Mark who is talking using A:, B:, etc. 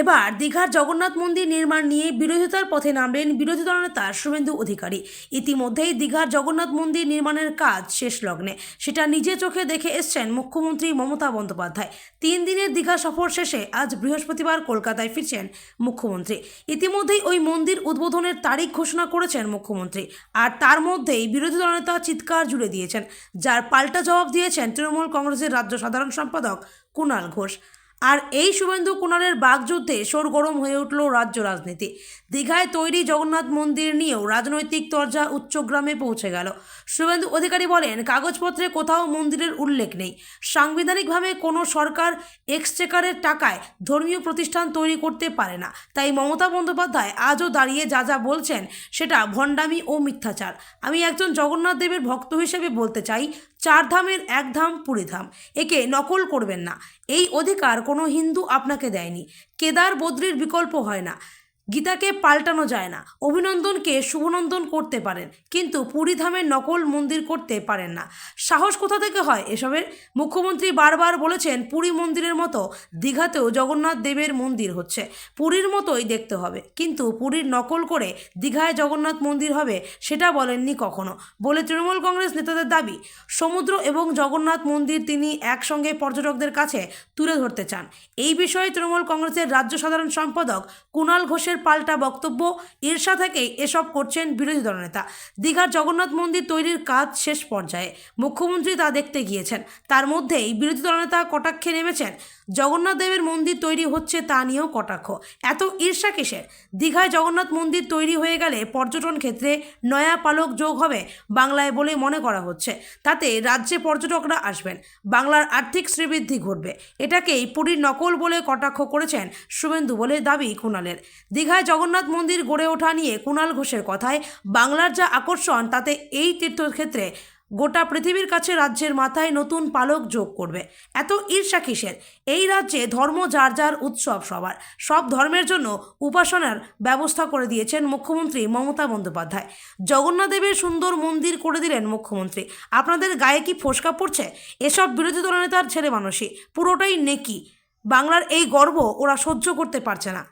A: এবার দীঘার জগন্নাথ মন্দির নির্মাণ নিয়ে বিরোধিতার পথে নামলেন বিরোধী দলনেতা শুভেন্দু অধিকারী। ইতিমধ্যেই দীঘার জগন্নাথ মন্দির নির্মাণের কাজ শেষ লগ্নে। সেটা নিজে চোখে দেখে এসছেন মুখ্যমন্ত্রী মমতা বন্দ্যোপাধ্যায়। তিন দিনের দীঘা সফর শেষে আজ বৃহস্পতিবার কলকাতায় ফিরছেন মুখ্যমন্ত্রী। ইতিমধ্যেই ওই মন্দির উদ্বোধনের তারিখ ঘোষণা করেছেন মুখ্যমন্ত্রী। আর তার মধ্যেই বিরোধী দলনেতা চিৎকার জুড়ে দিয়েছেন, যার পাল্টা জবাব দিয়েছেন তৃণমূল কংগ্রেসের রাজ্য সাধারণ সম্পাদক কুণাল ঘোষ। আর এই শুভেন্দু কুণালের বাগযুদ্ধে সরগরম হয়ে উঠল রাজ্য রাজনীতি। দীঘায় তৈরি জগন্নাথ মন্দির নিয়েও রাজনৈতিক তরজা উচ্চগ্রামে পৌঁছে গেল। শুভেন্দু অধিকারী বলেন, কাগজপত্রে কোথাও মন্দিরের উল্লেখ নেই। সাংবিধানিকভাবে কোনো সরকার এক্সচেকারের টাকায় ধর্মীয় প্রতিষ্ঠান তৈরি করতে পারে না। তাই মমতা বন্দ্যোপাধ্যায় আজও দাঁড়িয়ে যা যা বলছেন, সেটা ভণ্ডামি ও মিথ্যাচার। আমি একজন জগন্নাথ দেবের ভক্ত হিসেবে বলতে চাই চার ধামের এক ধাম পুরী ধাম। একে নকল করবেন না। এই অধিকার কোনো হিন্দু আপনাকে দেয়নি। কেদার বদ্রির বিকল্প হয় না। গীতাকে পাল্টানো যায় না। অভিনন্দনকে শুভনন্দন করতে পারেন, কিন্তু পুরীধামের নকল মন্দির করতে পারেন না। সাহস কোথা থেকে হয় এসবের? মুখ্যমন্ত্রী বারবার বলেছেন, পুরী মন্দিরের মতো দীঘাতেও জগন্নাথ দেবের মন্দির হচ্ছে। পুরীর মতোই দেখতে হবে, কিন্তু পুরীর নকল করে দীঘায় জগন্নাথ মন্দির হবে সেটা বলেননি কখনো। বলে তৃণমূল কংগ্রেস নেতাদের দাবি, সমুদ্র এবং জগন্নাথ মন্দির তিনি একসঙ্গে পর্যটকদের কাছে তুলে ধরতে চান। এই বিষয়ে তৃণমূল কংগ্রেসের রাজ্য সাধারণ সম্পাদক কুণাল ঘোষের পাল্টা বক্তব্য। ঈর্ষা থেকেই এসব করছেন বিরোধী দলনেতা। দীঘার জগন্নাথ মন্দির তৈরির কাজ শেষ পর্যায়ে মুখ্যমন্ত্রী তা দেখতে গিয়েছেন। তার মধ্যেই বিরোধী দলনেতা কটাক্ষে নেমেছেন। জগন্নাথ দেবের মন্দির তৈরি হচ্ছে তা নিয়েও কটাক্ষ। এত ঈর্ষা কিসের? দীঘায় জগন্নাথ মন্দির তৈরি হয়ে গেলে পর্যটন ক্ষেত্রে নয়া পালক যোগ হবে বাংলায় বলে মনে করা হচ্ছে। তাতে রাজ্যে পর্যটকরা আসবেন। বাংলার আর্থিক শ্রীবৃদ্ধি ঘটবে। এটাকেই পুরীর নকল বলে কটাক্ষ করেছেন শুভেন্দু বলে দাবি কুণালের। দীঘায় জগন্নাথ মন্দির গড়ে ওঠা নিয়ে কুণাল ঘোষের কথায়, বাংলার যা আকর্ষণ তাতে এই তীর্থক্ষেত্রে গোটা পৃথিবীর কাছে রাজ্যের মাথায় নতুন পালক যোগ করবে। এত ঈর্ষা কিসের? এই রাজ্যে ধর্ম যার যার উৎসব সবার। সব ধর্মের জন্য উপাসনার ব্যবস্থা করে দিয়েছেন মুখ্যমন্ত্রী মমতা বন্দ্যোপাধ্যায়। জগন্নাথ দেবের সুন্দর মন্দির করে দিলেন মুখ্যমন্ত্রী। আপনাদের গায়ে কি ফোসকা পড়ছে? এসব বিরোধী দলনেতার ছেলে মানুষই পুরোটাই নেকি। বাংলার এই গর্ব ওরা সহ্য করতে পারছে না।